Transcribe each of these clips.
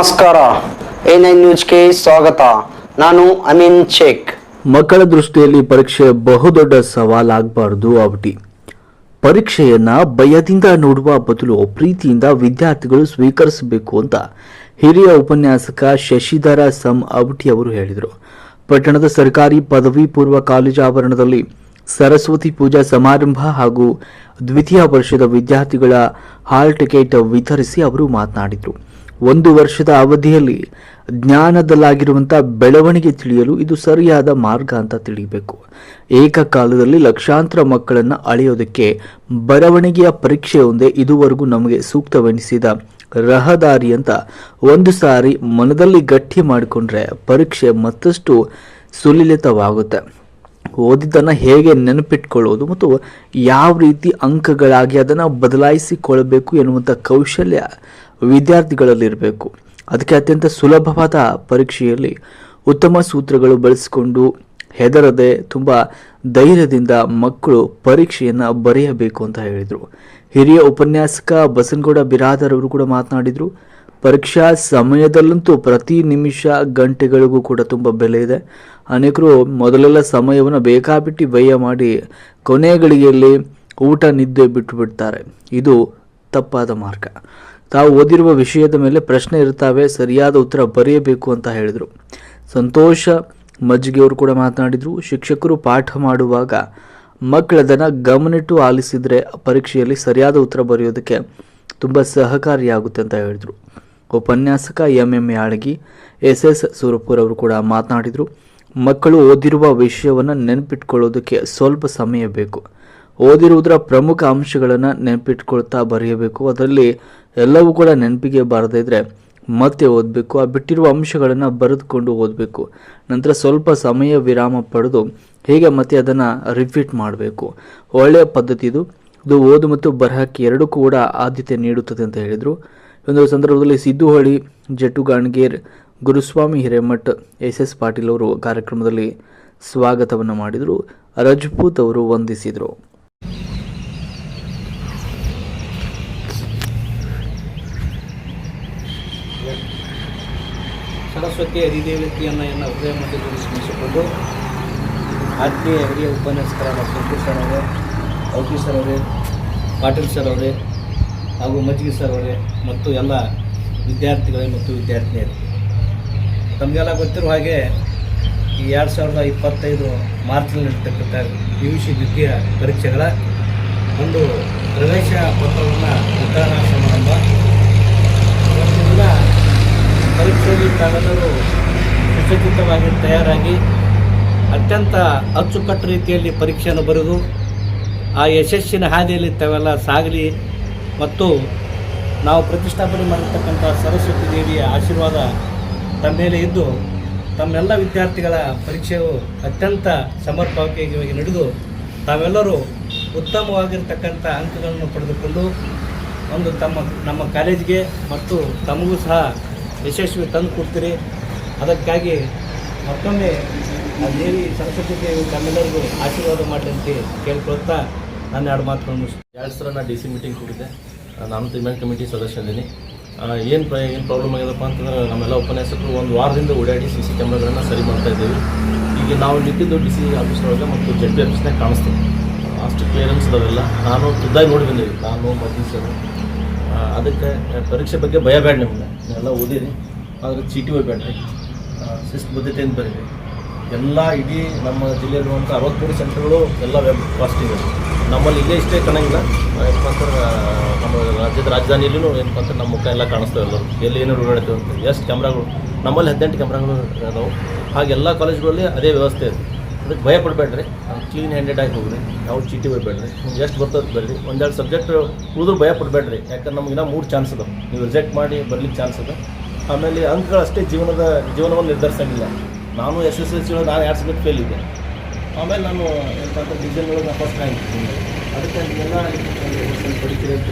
ನಮಸ್ಕಾರ. A nine ನ್ಯೂಸ್ಗೆ ಸ್ವಾಗತ. ನಾನು ಅಮೀನ್ ಶೇಖ್. ಮಕ್ಕಳ ದೃಷ್ಟಿಯಲ್ಲಿ ಪರೀಕ್ಷೆ ಬಹುದೊಡ್ಡ ಸವಾಲಾಗಬಾರದು ಅವಟಿ ಪರೀಕ್ಷೆಯನ್ನ ಭಯದಿಂದ ನೋಡುವ ಬದಲು ಪ್ರೀತಿಯಿಂದ ವಿದ್ಯಾರ್ಥಿಗಳು ಸ್ವೀಕರಿಸಬೇಕು ಅಂತ ಹಿರಿಯ ಉಪನ್ಯಾಸಕ ಶಶಿಧರ ಸಂ ಅವಟಿ ಅವರು ಹೇಳಿದರು. ಪಟ್ಟಣದ ಸರ್ಕಾರಿ ಪದವಿ ಪೂರ್ವ ಕಾಲೇಜು ಆವರಣದಲ್ಲಿ ಸರಸ್ವತಿ ಪೂಜಾ ಸಮಾರಂಭ ಹಾಗೂ ದ್ವಿತೀಯ ವರ್ಷದ ವಿದ್ಯಾರ್ಥಿಗಳ ಹಾಲ್ ಟಿಕೆಟ್ ವಿತರಿಸಿ ಅವರು ಮಾತನಾಡಿದರು. ಒಂದು ವರ್ಷದ ಅವಧಿಯಲ್ಲಿ ಜ್ಞಾನದಲ್ಲಾಗಿರುವಂಥ ಬೆಳವಣಿಗೆ ತಿಳಿಯಲು ಇದು ಸರಿಯಾದ ಮಾರ್ಗ ಅಂತ ತಿಳಿಬೇಕು. ಏಕಕಾಲದಲ್ಲಿ ಲಕ್ಷಾಂತರ ಮಕ್ಕಳನ್ನು ಅಳೆಯೋದಕ್ಕೆ ಬರವಣಿಗೆಯ ಪರೀಕ್ಷೆಯೊಂದೇ ಇದುವರೆಗೂ ನಮಗೆ ಸೂಕ್ತವೆನಿಸಿದ ರಹದಾರಿ ಅಂತ ಒಂದು ಸಾರಿ ಮನದಲ್ಲಿ ಗಟ್ಟಿ ಮಾಡಿಕೊಂಡ್ರೆ ಪರೀಕ್ಷೆ ಮತ್ತಷ್ಟು ಸುಲಿಲಿತವಾಗುತ್ತೆ. ಓದಿದ್ದನ್ನು ಹೇಗೆ ನೆನಪಿಟ್ಕೊಳ್ಳೋದು ಮತ್ತು ಯಾವ ರೀತಿ ಅಂಕಗಳಾಗಿ ಅದನ್ನು ಬದಲಾಯಿಸಿಕೊಳ್ಳಬೇಕು ಎನ್ನುವಂಥ ಕೌಶಲ್ಯ ವಿದ್ಯಾರ್ಥಿಗಳಲ್ಲಿರಬೇಕು. ಅದಕ್ಕೆ ಅತ್ಯಂತ ಸುಲಭವಾದ ಪರೀಕ್ಷೆಯಲ್ಲಿ ಉತ್ತಮ ಸೂತ್ರಗಳು ಬಳಸಿಕೊಂಡು ಹೆದರದೆ ತುಂಬ ಧೈರ್ಯದಿಂದ ಮಕ್ಕಳು ಪರೀಕ್ಷೆಯನ್ನು ಬರೆಯಬೇಕು ಅಂತ ಹೇಳಿದರು. ಹಿರಿಯ ಉಪನ್ಯಾಸಕ ಬಸನಗೌಡ ಬಿರಾದರ್ ಅವರು ಕೂಡ ಮಾತನಾಡಿದರು, ಪರೀಕ್ಷಾ ಸಮಯದಲ್ಲಂತೂ ಪ್ರತಿ ನಿಮಿಷ ಗಂಟೆಗಳಿಗೂ ಕೂಡ ತುಂಬ ಬೆಲೆ ಇದೆ. ಅನೇಕರು ಮೊದಲೆಲ್ಲ ಸಮಯವನ್ನು ಬೇಕಾಬಿಟ್ಟು ವ್ಯಯ ಮಾಡಿ ಕೊನೆಗಳಿಗೆಯಲ್ಲಿ ಊಟ ನಿದ್ದೆ ಬಿಟ್ಟು ಬಿಡ್ತಾರೆ. ಇದು ತಪ್ಪಾದ ಮಾರ್ಗ. ತಾವು ಓದಿರುವ ವಿಷಯದ ಮೇಲೆ ಪ್ರಶ್ನೆ ಇರ್ತಾವೆ ಸರಿಯಾದ ಉತ್ತರ ಬರೆಯಬೇಕು ಅಂತ ಹೇಳಿದರು. ಸಂತೋಷ ಮಜ್ಜಿಗೆ ಅವರು ಕೂಡ ಮಾತನಾಡಿದರು. ಶಿಕ್ಷಕರು ಪಾಠ ಮಾಡುವಾಗ ಮಕ್ಕಳದನ್ನು ಗಮನಿಟ್ಟು ಆಲಿಸಿದರೆ ಪರೀಕ್ಷೆಯಲ್ಲಿ ಸರಿಯಾದ ಉತ್ತರ ಬರೆಯೋದಕ್ಕೆ ತುಂಬ ಸಹಕಾರಿಯಾಗುತ್ತೆ ಅಂತ ಹೇಳಿದರು. ಉಪನ್ಯಾಸಕ M M Yalagi S S Surpur ಅವರು ಕೂಡ ಮಾತನಾಡಿದರು. ಮಕ್ಕಳು ಓದಿರುವ ವಿಷಯವನ್ನು ನೆನಪಿಟ್ಕೊಳ್ಳೋದಕ್ಕೆ ಸ್ವಲ್ಪ ಸಮಯ ಬೇಕು. ಓದಿರುವುದರ ಪ್ರಮುಖ ಅಂಶಗಳನ್ನು ನೆನಪಿಟ್ಕೊಳ್ತಾ ಬರೆಯಬೇಕು. ಅದರಲ್ಲಿ ಎಲ್ಲವೂ ಕೂಡ ನೆನಪಿಗೆ ಬಾರದೇ ಇದ್ರೆ ಮತ್ತೆ ಓದಬೇಕು. ಆ ಬಿಟ್ಟಿರುವ ಅಂಶಗಳನ್ನು ಬರೆದುಕೊಂಡು ಓದಬೇಕು. ನಂತರ ಸ್ವಲ್ಪ ಸಮಯ ವಿರಾಮ ಪಡೆದು ಹೇಗೆ ಮತ್ತೆ ಅದನ್ನು ರಿಪೀಟ್ ಮಾಡಬೇಕು. ಒಳ್ಳೆಯ ಪದ್ಧತಿ ಇದು. ಇದು ಓದು ಮತ್ತು ಬರಹಕ್ಕೆ ಎರಡೂ ಕೂಡ ಆದ್ಯತೆ ನೀಡುತ್ತದೆ ಅಂತ ಹೇಳಿದರು. ಒಂದು ಸಂದರ್ಭದಲ್ಲಿ ಸಿದ್ದುಹಳ್ಳಿ ಜಟ್ಟು ಗಾಣಗೇರ್ ಗುರುಸ್ವಾಮಿ ಹಿರೇಮಠ್ ಎಸ್ ಎಸ್ ಪಾಟೀಲ್ ಅವರು ಕಾರ್ಯಕ್ರಮದಲ್ಲಿ ಸ್ವಾಗತವನ್ನು ಮಾಡಿದರು. ರಜಪೂತ್ ಅವರು ವಂದಿಸಿದರು. ಸರಸ್ವತಿಯ ಹರಿದೇವತೆಯನ್ನು ಎನ್ನ ಹೃದಯ ಮಧ್ಯದಲ್ಲಿ ಸ್ಮರಿಸಿಕೊಂಡು ಆತ್ಮೀಯ ಹಿರಿಯ ಉಪನ್ಯಾಸಕರಾದ ಸರ್ ಅವರೇ ಅವಕಿ ಸರ್ ಅವರೇ, ಪಾಟೀಲ್ ಸರ್ ಅವರೇ ಹಾಗೂ ಮಜ್ಜಿಗೆ ಸರ್ ಅವರೇ ಮತ್ತು ಎಲ್ಲ ವಿದ್ಯಾರ್ಥಿಗಳೇ ಮತ್ತು ವಿದ್ಯಾರ್ಥಿನಿಯರು. ತಮಗೆಲ್ಲ ಗೊತ್ತಿರುವ ಹಾಗೆ ಈ ಎರಡು ಸಾವಿರದ ಇಪ್ಪತ್ತೈದು ಮಾರ್ಚ್ನಲ್ಲಿ ನಡೀತಕ್ಕಂಥ ಪಿ ಯು ಸಿ ದ್ವಿತೀಯ ಪರೀಕ್ಷೆಗಳ ಒಂದು ಪ್ರವೇಶ ಪತ್ರವನ್ನು ವಿತರಣಾ ಸಮಾರಂಭ ಪರೀಕ್ಷೆಯಲ್ಲಿ ತಾವೆಲ್ಲರೂ ಸುಸಜ್ಜಿತವಾಗಿ ತಯಾರಾಗಿ ಅತ್ಯಂತ ಅಚ್ಚುಕಟ್ಟು ರೀತಿಯಲ್ಲಿ ಪರೀಕ್ಷೆಯನ್ನು ಬರೆದು ಆ ಯಶಸ್ಸಿನ ಹಾದಿಯಲ್ಲಿ ತಾವೆಲ್ಲ ಸಾಗಲಿ ಮತ್ತು ನಾವು ಪ್ರತಿಷ್ಠಾಪನೆ ಮಾಡಿರ್ತಕ್ಕಂಥ ಸರಸ್ವತಿ ದೇವಿಯ ಆಶೀರ್ವಾದ ತಮ್ಮ ಮೇಲೆ ಇದ್ದು ತಮ್ಮೆಲ್ಲ ವಿದ್ಯಾರ್ಥಿಗಳ ಪರೀಕ್ಷೆಯು ಅತ್ಯಂತ ಸಮರ್ಪಕವಾಗಿ ನಡೆದು ತಾವೆಲ್ಲರೂ ಉತ್ತಮವಾಗಿರ್ತಕ್ಕಂಥ ಅಂಕಗಳನ್ನು ಪಡೆದುಕೊಂಡು ಒಂದು ತಮ್ಮ ನಮ್ಮ ಕಾಲೇಜಿಗೆ ಮತ್ತು ತಮಗೂ ಸಹ ಯಶಸ್ವಿ ತಂದು ಕೊಡ್ತೀರಿ. ಅದಕ್ಕಾಗಿ ಮತ್ತೊಮ್ಮೆ ಆ ದೇವಿ ಸರಸ್ವತಿ ದೇವಿ ತಮ್ಮೆಲ್ಲರಿಗೂ ಆಶೀರ್ವಾದ ಮಾಡಲಿ ಕೇಳ್ಕೊಳ್ತಾ ನಾನು ಎರಡು ಮಾತುಗಳನ್ನು ಎರಡು ಸಲ ನಾನು ಡಿ ಸಿ ಮೀಟಿಂಗ್ ಆ, ನಾನು ತಿಮ್ಮನ್ ಕಮಿಟಿ ಸದಸ್ಯ ಇದ್ದೀನಿ. ಏನು ಪ್ರ ಏನು ಪ್ರಾಬ್ಲಮ್ ಆಗ್ಯದಪ್ಪ ಅಂತಂದ್ರೆ ನಮ್ಮೆಲ್ಲ ಉಪನ್ಯಾಸಕರು ಒಂದು ವಾರದಿಂದ ಓಡಾಡಿ ಸಿ ಸಿ ಕ್ಯಾಮ್ರಾಗಳನ್ನು ಸರಿ ಮಾಡ್ತಾ ಇದ್ದೀವಿ. ಈಗ ನಾವು ನಿಂತಿದ್ದು ಡಿ ಸಿ ಆಫೀಸ್ನೊಳಗೆ ಮತ್ತು ಜಡ್ ಪಿ ಆಫೀಸ್ನಾಗ ಕಾಣಿಸ್ತೀವಿ ಅಷ್ಟು ಕ್ಲಿಯರೆನ್ಸ್ ಇದಾವೆಲ್ಲ. ನಾನು ಖುದ್ದಾಗಿ ನೋಡಿ ಬಂದೀವಿ ನಾನು ಮದ್ದಿ ಸರ್. ಅದಕ್ಕೆ ಪರೀಕ್ಷೆ ಬಗ್ಗೆ ಭಯ ಬೇಡ ನಿಮ್ಗೆ. ಎಲ್ಲ ಓದಿರಿ ಆದರೆ ಚೀಟಿ ಹೋಗ್ಬೇಡ್ರಿ ಶಿಸ್ತು ಬದ್ಧತೆಯಿಂದ ಬರೀರಿ. ಎಲ್ಲ ಇಡೀ ನಮ್ಮ ಜಿಲ್ಲೆಯಲ್ಲಿರುವಂಥ ಅರವತ್ತ್ಮೂರು ಸೆಂಟರ್ಗಳು ಎಲ್ಲ ವೆಬ್ ಕಾಸ್ಟಿಂಗ್ ನಮ್ಮಲ್ಲಿ ಇಲ್ಲೇ ಇಷ್ಟೇ ಕಾಣಂಗಿಲ್ಲ. ಏನಪ್ಪ ನಮ್ಮ ರಾಜ್ಯದ ರಾಜಧಾನಿಯಲ್ಲೂ ಏನಪ್ಪ ಅಂತಂದ್ರೆ ನಮ್ಮ ಮುಖ ಎಲ್ಲ ಕಾಣಿಸ್ತೇವೆ ಎಲ್ಲರೂ. ಎಲ್ಲಿ ಏನು ಓಡಾಡ್ತೇವೆ ಅಂತ. ಎಷ್ಟು ಕ್ಯಾಮ್ರಾಗಳು ನಮ್ಮಲ್ಲಿ ಹದಿನೆಂಟು ಕ್ಯಾಮ್ರಾಗಳು ನಾವು ಹಾಗೆ ಎಲ್ಲ ಕಾಲೇಜ್ಗಳಲ್ಲಿ ಅದೇ ವ್ಯವಸ್ಥೆ ಇದೆ. ಅದಕ್ಕೆ ಭಯ ಪಡಬೇಡ್ರಿ. ಕ್ಲೀನ್ ಹ್ಯಾಂಡೆಡ್ ಆಗಿ ಹೋಗ್ರಿ. ಯಾವ ಚೀಟಿ ಬರಬೇಡ್ರಿ ನಿಮ್ಗೆ ಎಷ್ಟು ಬರ್ತದೆ ಬರ್ರಿ ಒಂದೆರಡು ಸಬ್ಜೆಕ್ಟ್ ಉಳಿದ್ರು ಭಯ ಪಡಬೇಡ್ರಿ. ಯಾಕಂದ್ರೆ ನಮ್ಗೆ ಇನ್ನೂ ಮೂರು ಚಾನ್ಸ್ ಅದ ನೀವು ರಿಜೆಕ್ಟ್ ಮಾಡಿ ಬರ್ಲಿಕ್ಕೆ ಚಾನ್ಸ್ ಅದ ಆಮೇಲೆ ಅಂಕಗಳಷ್ಟೇ ಜೀವನದ ಜೀವನವನ್ನು ನಿರ್ಧರಿಸಂಗಿಲ್ಲ. ನಾನು ಎಸ್ ಎಸ್ ಎಲ್ ಸಿ ಒಳಗೆ ನಾನು ಎರಡು ಸಬ್ಜೆಕ್ಟ್ ಫೇಲ್ ಇದ್ದೆ. ಆಮೇಲೆ ನಾನು ಏನಪ್ಪ ಅಂದ್ರೆ ಒಳಗೆ ನಾನು ಫಸ್ಟ್ ರ್ಯಾಂಕ್ ಅದಕ್ಕೆ ಎಲ್ಲ ಪಡಿತೀರಿ ಅಂತ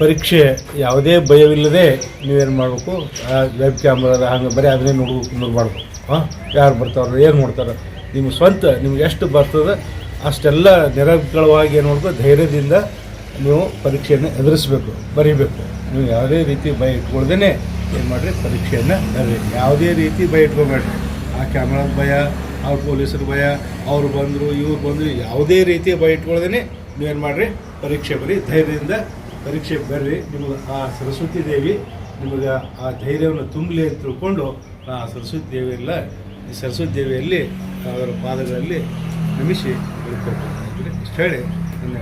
ಪರೀಕ್ಷೆ ಯಾವುದೇ ಭಯವಿಲ್ಲದೆ ನೀವೇನು ಮಾಡಬೇಕು? ವೆಬ್ ಕ್ಯಾಮ್ರಾ ಹಂಗೆ ಬರೀ ಅದನ್ನೇ ನೋಡು ನೋಡಬಾರ್ದು. ಹಾಂ? ಯಾರು ಬರ್ತಾರೋ ಏನು ಮಾಡ್ತಾರೆ? ನಿಮ್ಮ ಸ್ವಂತ, ನಿಮ್ಗೆ ಎಷ್ಟು ಬರ್ತದೆ, ಅಷ್ಟೆಲ್ಲ ನಿರರ್ಗಳವಾಗಿ ಏನು ಮಾಡಬೇಕು, ಧೈರ್ಯದಿಂದ ನೀವು ಪರೀಕ್ಷೆಯನ್ನು ಎದುರಿಸಬೇಕು, ಬರೀಬೇಕು. ನೀವು ಯಾವುದೇ ರೀತಿ ಭಯ ಇಟ್ಕೊಳ್ದೇ ಏನು ಮಾಡಿರಿ, ಪರೀಕ್ಷೆಯನ್ನು ಬರೀರಿ ಯಾವುದೇ ರೀತಿ ಭಯ ಇಟ್ಕೊಬೇಡ್ರಿ. ಆ ಕ್ಯಾಮ್ರಾದ ಭಯ ಅವ್ರ ಪೊಲೀಸರ ಭಯ, ಅವ್ರು ಬಂದರು, ಇವ್ರು ಬಂದರು, ಯಾವುದೇ ರೀತಿ ಭಯ ಇಟ್ಕೊಳ್ದೇ ನೀವೇನು ಮಾಡಿರಿ? ಪರೀಕ್ಷೆ ಬರೀ. ಧೈರ್ಯದಿಂದ ಪರೀಕ್ಷೆ ಬರ್ರಿ. ನಿಮಗೆ ಆ ಸರಸ್ವತಿ ದೇವಿ ನಿಮಗೆ ಆ ಧೈರ್ಯವನ್ನು ತುಂಬಲಿ ಅಂತ ತಿಳ್ಕೊಂಡು ಆ ಸರಸ್ವತಿ ದೇವಿಯಲ್ಲ ಈ ಸರಸ್ವತಿ ದೇವಿಯಲ್ಲಿ ಅವರ ಪಾದಗಳಲ್ಲಿ ನಮಿಸಿ ಇಷ್ಟು ಹೇಳಿ ನನ್ನ